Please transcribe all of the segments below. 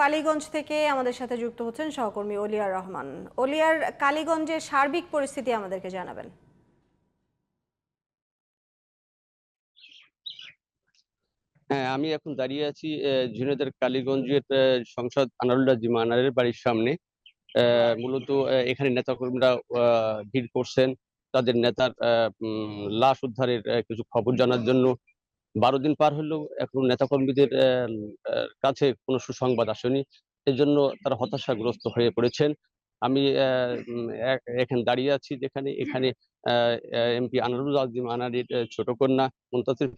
কালীগঞ্জ থেকে আমাদের সাথে যুক্ত হচ্ছেন সহকর্মী অলিয়ার রহমান। অলিয়ার কালীগঞ্জের সার্বিক পরিস্থিতি আমাদেরকে জানাবেন। হ্যাঁ আমি এখন দাঁড়িয়ে আছি আহ, ঝিনাইদহের কালীগঞ্জের সংসদ আনারুল্লাহ জিমানারের বাড়ির সামনে। মূলত এখানে নেতাকর্মীরা ভিড় করছেন। তাদের নেতার লাশ উদ্ধারের কিছু খবর জানার জন্য। বারো দিন পার হলেও এখন নেতাকর্মীদের কাছে কোনো সুসংবাদ আসেনি। এজন্য তারা হতাশাগ্রস্ত হয়ে পড়েছেন। আমি এখানে দাঁড়িয়ে আছি যেখানে এখানে এমপি আনারুল আজিম আনারির ছোট কন্যা মুনতাসির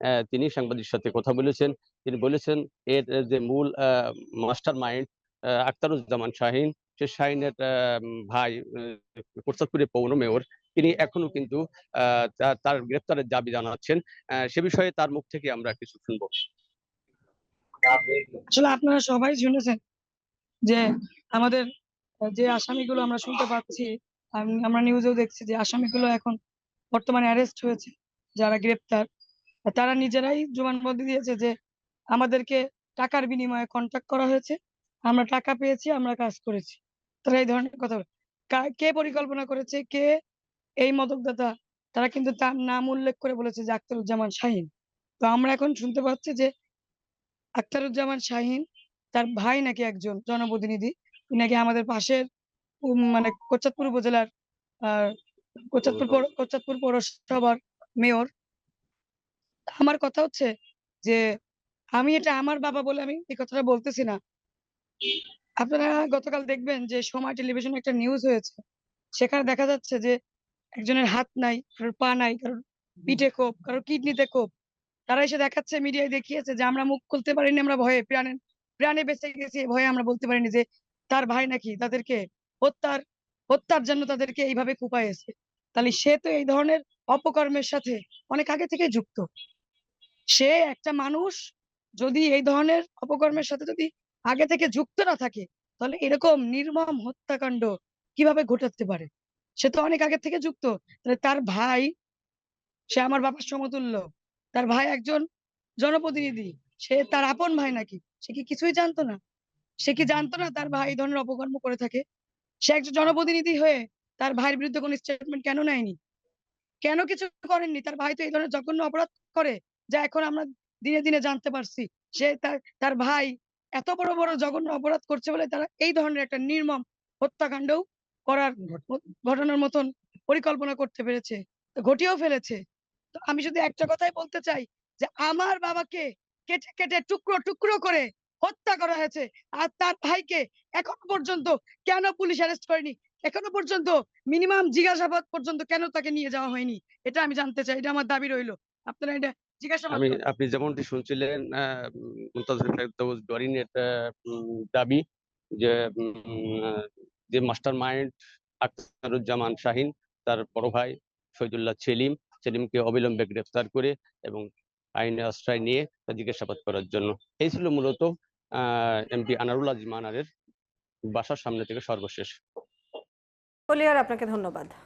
আহ, তিনি সাংবাদিক সাথে কথা বলেছেন। তিনি বলেছেন এর যে মূল মাস্টার মাইন্ড আখতারুজ্জামান শাহিন সে শাহিনের ভাই প্রস্তাবপুরে পৌর মেয়র। তিনি এখনও কিন্তু তার গ্রেপ্তারের দাবি জানাচ্ছেন। সে বিষয়ে তার মুখ থেকে আমরা কিছু শুনব। আসলে আপনারা সবাই শুনেছেন যে আমাদের, যে আসামিগুলো আমরা শুনতে পাচ্ছি আমরা নিউজেও দেখছি যে আসামিগুলো এখন বর্তমানে অ্যারেস্ট হয়েছে, যারা গ্রেপ্তার। তারা নিজেরাই জবানবন্দি দিয়েছে যে আমাদেরকে টাকার বিনিময়ে কন্ট্যাক্ট করা হয়েছে, আমরা টাকা পেয়েছি, আমরা কাজ করেছি। তারা এই ধরনের কথা। কে পরিকল্পনা করেছে, কে এই মদকদাতা তারা কিন্তু তার নাম উল্লেখ করে বলেছে যে আখতারুজ্জামান শাহিন। তো আমরা এখন শুনতে পাচ্ছি যে আখতারুজ্জামান শাহিন তার ভাই নাকি একজন জনপ্রতিনিধি। তিনি নাকি আমাদের পাশের মানে কোচাতপুর উপজেলার কোচাতপুর পৌর- কোচাতপুর পৌরসভার মেয়র। আমার কথা হচ্ছে যে আমি এটা আমার বাবা বলে আমি এই কথাটা বলতেছি না। আপনারা গতকাল দেখবেন যে সময় টেলিভিশনে একটা নিউজ হয়েছে। সেখানে দেখা যাচ্ছে যে একজনের হাত নাই কারোর পা নাই কারোর পিঠে কোপ কারোর কিডনিতে কোপ। তারা এসে দেখাচ্ছে মিডিয়ায় দেখিয়েছে যে আমরা মুখ খুলতে পারিনি আমরা ভয়ে প্রাণে প্রাণে বেঁচে গেছি ভয়ে আমরা বলতে পারিনি যে তার ভাই নাকি তাদেরকে হত্যার হত্যার জন্য তাদেরকে এইভাবে কুপাইছে তাহলে সে তো এই ধরনের অপকর্মের সাথে অনেক আগে থেকে যুক্ত। সে একটা মানুষ যদি এই ধরনের অপকর্মের সাথে যদি আগে থেকে যুক্ত না থাকে তাহলে এরকম নির্মম হত্যাকাণ্ড কীভাবে ঘটাতে পারে? সে তো অনেক আগে থেকে যুক্ত। তাহলে তার ভাই, সে আমার বাবার সমতুল্য। তার ভাই একজন জনপ্রতিনিধি। সে তার আপন ভাই নাকি? সে কি কিছুই জানতো না? সে কি জানতো না তার ভাই ধরনের অপকর্ম করে থাকে? সে একজন জনপ্রতিনিধি হয়ে তার ভাইয়ের বিরুদ্ধে কোনো স্টেটমেন্ট কেন নেয়নি? কেন কিছু করেননি? তার ভাই তো এই ধরনের জঘন্য অপরাধ করে, যা এখন আমরা দিনে দিনে জানতে পারছি। সে তার তার ভাই এত বড় বড় জঘন্য অপরাধ করছে বলে তারা এই ধরনের একটা নির্মম হত্যাকাণ্ডও করার ঘটনার মতন পরিকল্পনা করতে পেরেছে ঘটিয়েও ফেলেছে। তো আমি শুধু একটা কথাই বলতে চাই যে আমার বাবাকে কেটে কেটে টুকরো টুকরো করে হত্যা করা হয়েছে আর তার ভাইকে এখনও পর্যন্ত কেন পুলিশ অ্যারেস্ট করেনি? এখনও পর্যন্ত মিনিমাম জিজ্ঞাসাবাদ পর্যন্ত কেন তাকে নিয়ে যাওয়া হয়নি? এটা আমি জানতে চাই এটা আমার দাবি রইল। আপনারা এটা জিজ্ঞাসাবাদ আমি আপনি যেমনটি শুনছিলেন আহ, উম, ফেরদৌস ডরিনের দাবি যে যে মাস্টার মাইন্ড আখতারুজ্জামান শাহিন, তার বড় ভাই শহীদুল্লাহ সেলিম, সেলিমকে অবিলম্বে গ্রেফতার করে এবং আইনের আশ্রয় নিয়ে তা জিজ্ঞাসাবাদ করার জন্য। এই ছিল মূলত এমপি আনারুল আজিম বাসার সামনে থেকে সর্বশেষ। আপনাকে ধন্যবাদ।